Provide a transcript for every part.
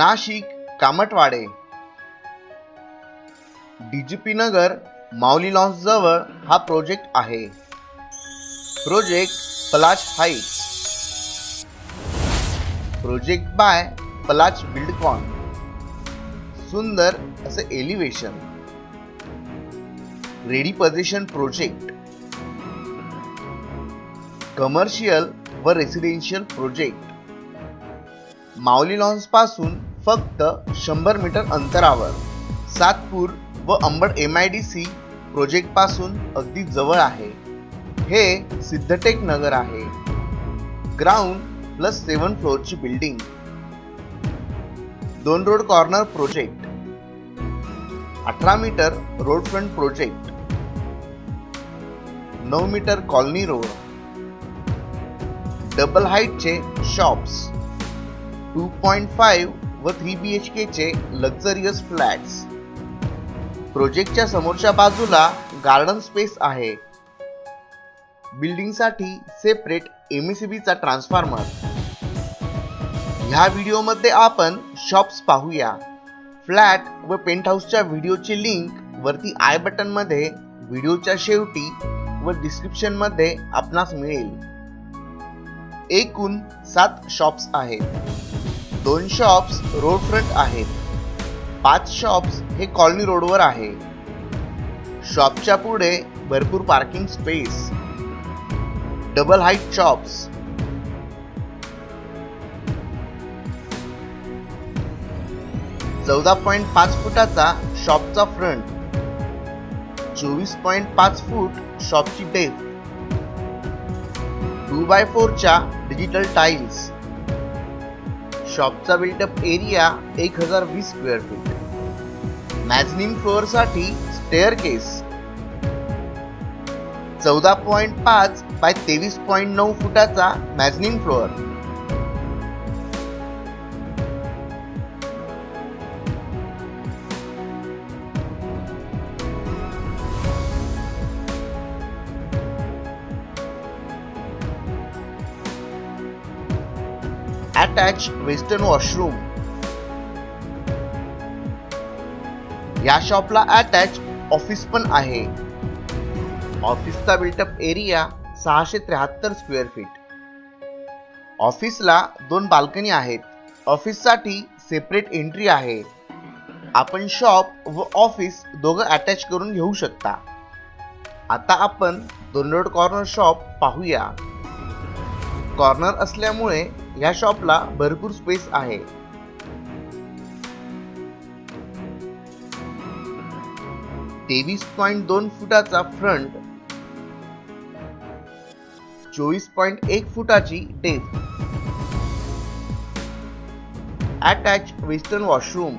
Nashik Kamatwade. DGP Nagar Mauli lawns जवळ हा project आहे. Project Palach heights. Project by Palach Buildcon सुंदर असे elevation. Ready position project. Commercial व रेसिडेन्शियल प्रोजेक्ट. माऊली लॉन्सपासून फक्त शंभर मीटर अंतरावर. सातपूर व Ambad M I D C प्रोजेक्टपासून अगदी जवळ आहे. हे सिद्धटेक नगर आहे. ग्राउंड प्लस सेवन फ्लोअरची बिल्डिंग दोन रोड कॉर्नर प्रोजेक्ट अठरा मीटर रोड फ्रंट प्रोजेक्ट नऊ मीटर कॉलनी रोड डबल हाईटचे शॉप्स टू पॉइंट फाईव्ह व थ्री बी एच केचे लक्झरियस फ्लॅट्स प्रोजेक्टच्या समोरच्या बाजूला गार्डन स्पेस आहे. बिल्डिंगसाठी सेपरेट एम ट्रान्सफॉर्मर ह्या व्हिडिओमध्ये आपण शॉप्स पाहूया. फ्लॅट व पेंट हाऊसच्या व्हिडिओची लिंक वरती आय बटनमध्ये व्हिडिओच्या शेवटी व डिस्क्रिप्शनमध्ये आपणास मिळेल. एकूण सात शॉप्स आहेत. दोन शॉप्स रोड फ्रंट आहेत. पाच शॉप्स हे कॉलनी रोडवर आहे. शॉपच्या पुढे भरपूर parking space double height shops चौदा पॉइंट पाच फुटाचा शॉपचा फ्रंट चोवीस पॉइंट पाच फूट शॉपची डेप्थ टू बाय फोरच्या डिजिटल टाईल्स शॉपचा बिल्टअप एरिया एक हजार वीस स्क्वेअर फीट. मॅझनिंग फ्लोअरसाठी स्टेअर केस चौदा पॉइंट पाच बाय तेवीस पॉइंट नऊ फुटाचा mezzanine floor. Attached western washroom या शॉपला अटॅच ऑफिस पण आहे. ऑफिसचा बिल्टअप एरिया सहाशे त्र्याहत्तर स्क्वेअर फीट ऑफिसला दोन बाल्कनी आहेत. ऑफिससाठी सेपरेट एंट्री आहे. आपण शॉप व ऑफिस दोघं अटॅच करून घेऊ शकता. आता आपण दोन रोड कॉर्नर शॉप पाहूया. कॉर्नर असल्यामुळे या शॉपला भरपूर स्पेस आहे. तेवीस पॉइंट दोन फुटाचा फ्रंट चोवीस पॉइंट एक फुटाची डेप्थ अटॅच वेस्टर्न वॉशरूम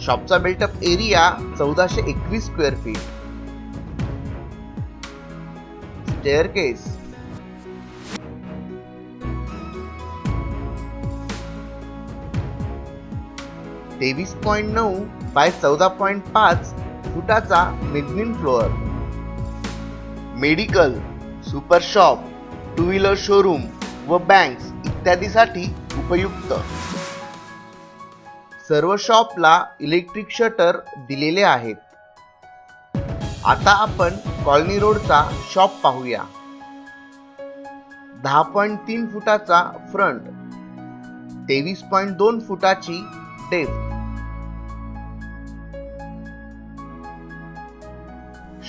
शॉपचा बिल्टअप एरिया चौदाशे एकवीस स्क्वेअर फीट स्टेअर तेवीस पॉईंट नऊ बाय चौदा पॉईंट पाच फुटाचा mezzanine floor. Medical super shop two wheeler showroom व बँक्स इत्यादीसाठी उपयुक्त. सर्व शॉपला इलेक्ट्रिक शटर दिलेले आहेत. आता आपण कॉलनी रोडचा शॉप पाहूया. दहा पॉईंट तीन फुटाचा फ्रंट तेवीस पॉईंट दोन फुटाची डेप्थ.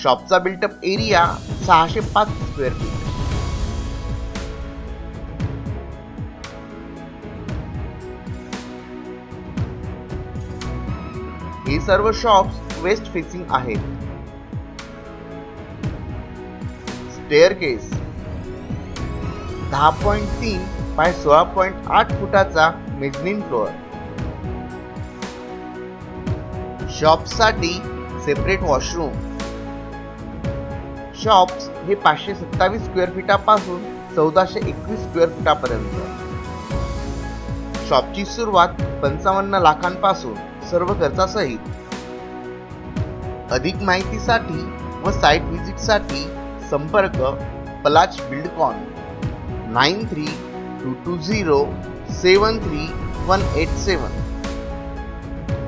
शॉपचा बिल्टअप एरिया सहाशे पाच स्क्वेअर फीट. हे सर्व शॉप्स वेस्ट फेसिंग आहेत. स्टेअर केस दहा पॉइंट तीन बाय सोळा पॉइंट आठ फुटाचा मेजनिन फ्लोअर शॉपसाठी सेपरेट वॉशरूम शॉप्स हे पाचशे सत्तावीस स्क्वेअर फीटापासून चौदाशे एकवीस स्क्वेअर फीटापर्यंत शॉपची सुरुवात पंचावन्न लाखांपासून सर्व खर्चासहित. अधिक माहितीसाठी व साईट व्हिजिटसाठी संपर्क Palach Buildcon nine three two two zero seven three one eight seven.